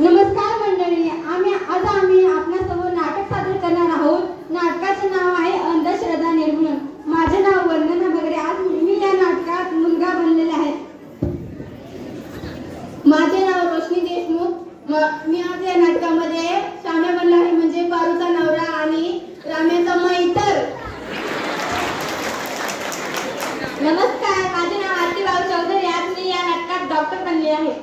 नमस्कार मंडळी. आम्ही आज आम्ही आपल्यासमोर नाटक सादर करणार आहोत. नाटकाचे नाव आहे अंधश्रद्धा निर्मूलन. माझे नाव वंदना बगरे आज मी या नाटकात मुलगा बनलेले आहे. माझे नाव रोशनी देशमुख. मी आज या नाटकामध्ये श्याम्या बनला आहे म्हणजे पारूचा नवरा आणि राम्याचा मैतर. नमस्कार. माझे नाव आरती भाऊ चौधरी. आज मी या नाटकात डॉक्टर बनले आहे.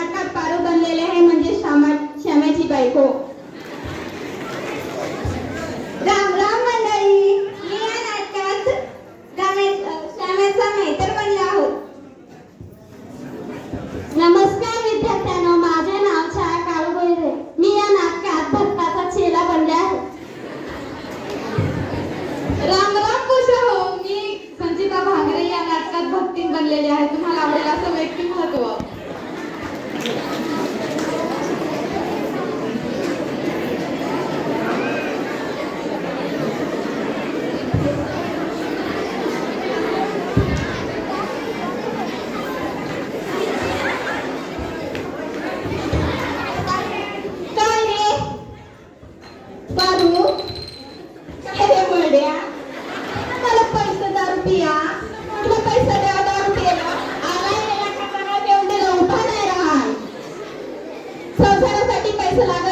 es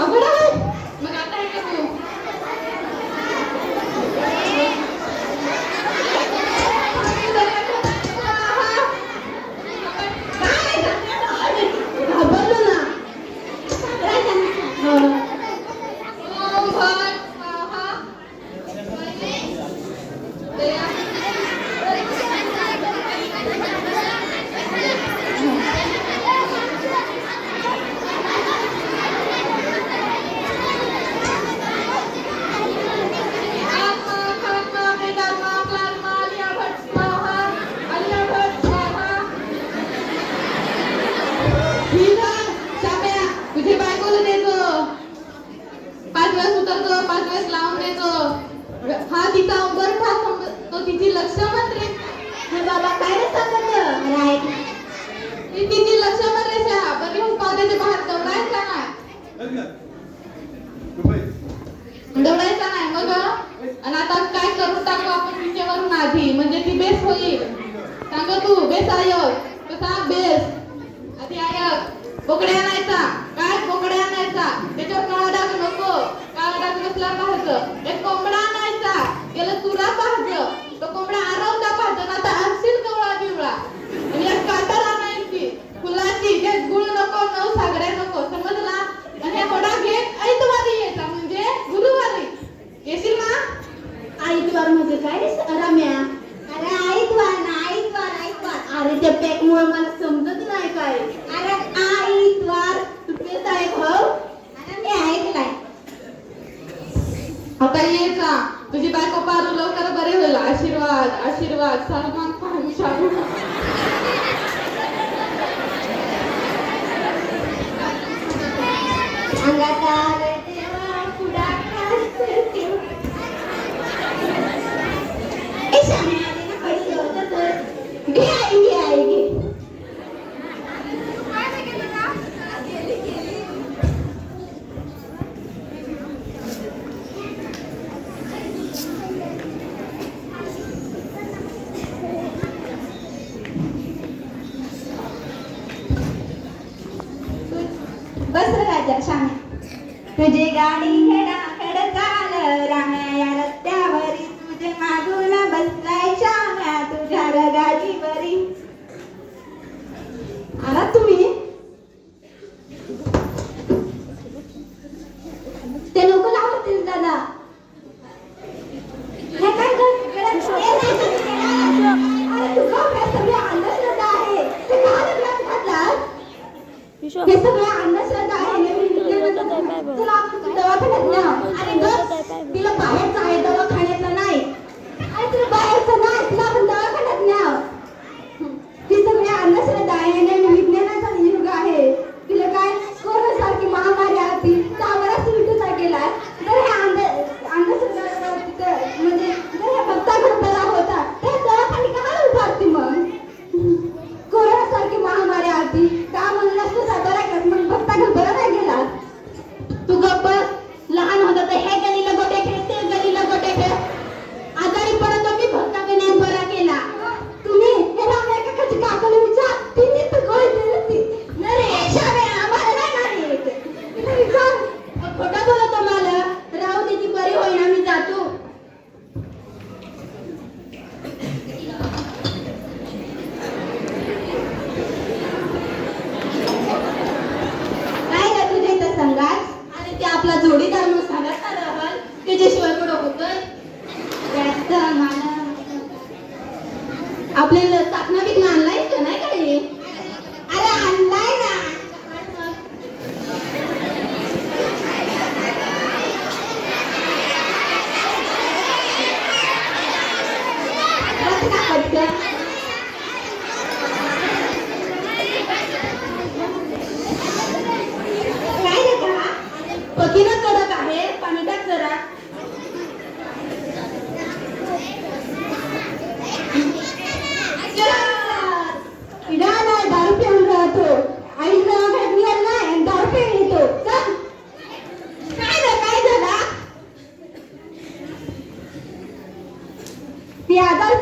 Ahora हा तिचा अंबरठा तो तिची लक्षमंत्री हे बाबा काय रे तिची लक्षमंत्री सहा बाहेर दौडायचा नाही. दौडायचा नाही मग? आणि आता काय करून टाकू आपण तिच्यावरून आधी? म्हणजे ती बेस होईल. सांग तू बेस आयक कसा बेस. आधी आयक बोकड्या આશીર્વાદ સન્માન तुझे गाडी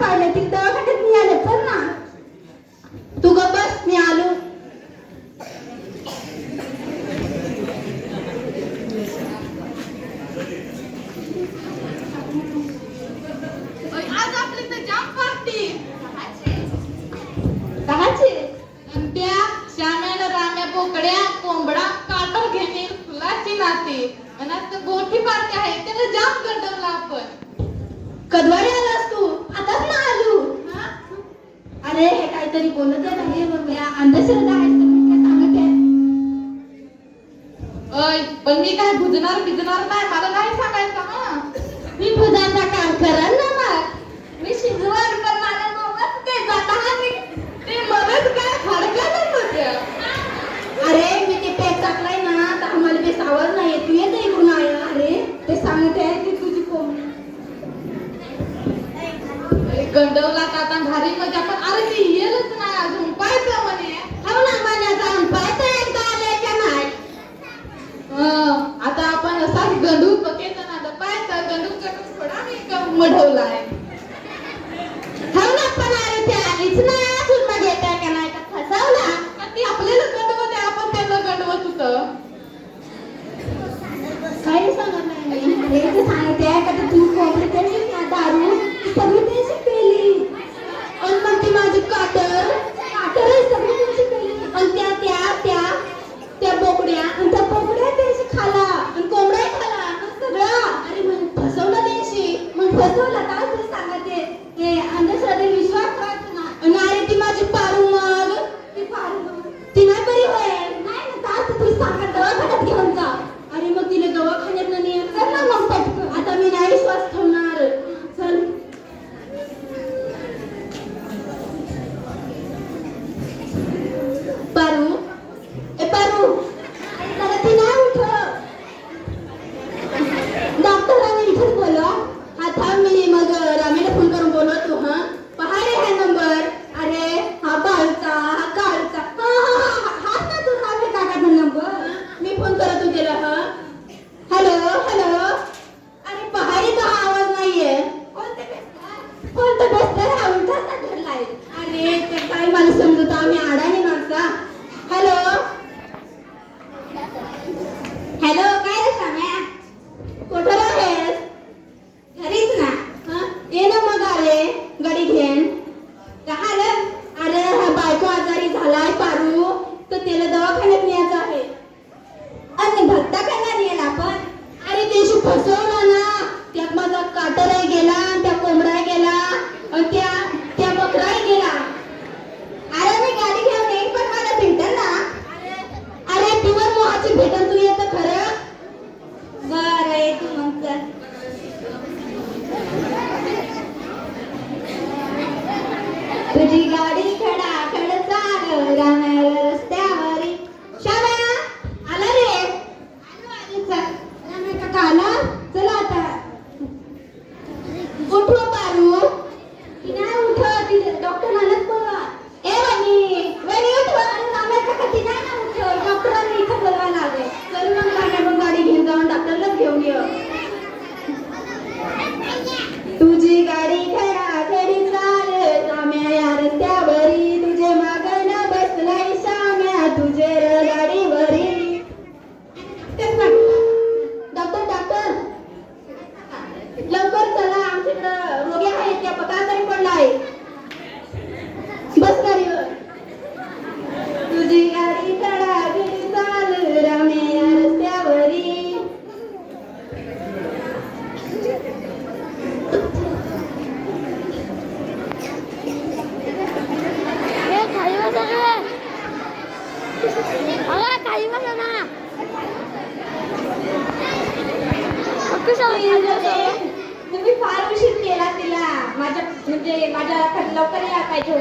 पाडलं तिला दवाखान्यात मी आलं ना. तू ग बस मी आलो. आज त्या श्याम्यानं राम्या पोकड्या कोंबडा काटर घेणे फुलाची नाते. आणि आज तर पार्टी आहे त्याला जाम गंडवला आपण. कधवारी आला अरे हे काहीतरी बोलत आहे मग अंधश्रद्धा आहे पण मी काय भुजणार भिजणार मला नाही सांगायचं हा. मी भुजांचा काम ना मग. मी पण मला मगच ते जाता ते मगच काय अरे मी ते टाकलाय ना तर आम्हाला ते सावर नाही तू येत इकडून आहे अरे ते सांगते तुझी कोण गंडवला का आता भारी मजा पण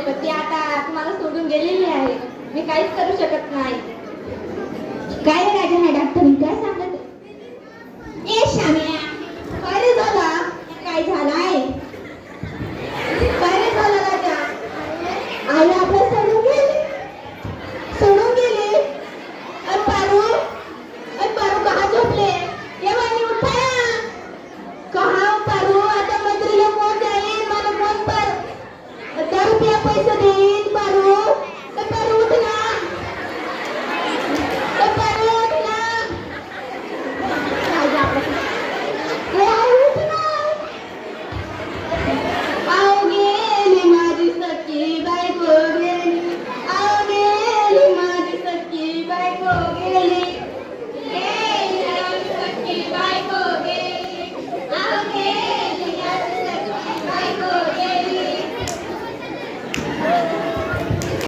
पती आता आत्माला सोडून गेलेली आहे. मी काहीच करू शकत नाही. काय रे मॅडम तुम्ही काय सांगत ए श्याम्या काय झाला? काय झालाय? parou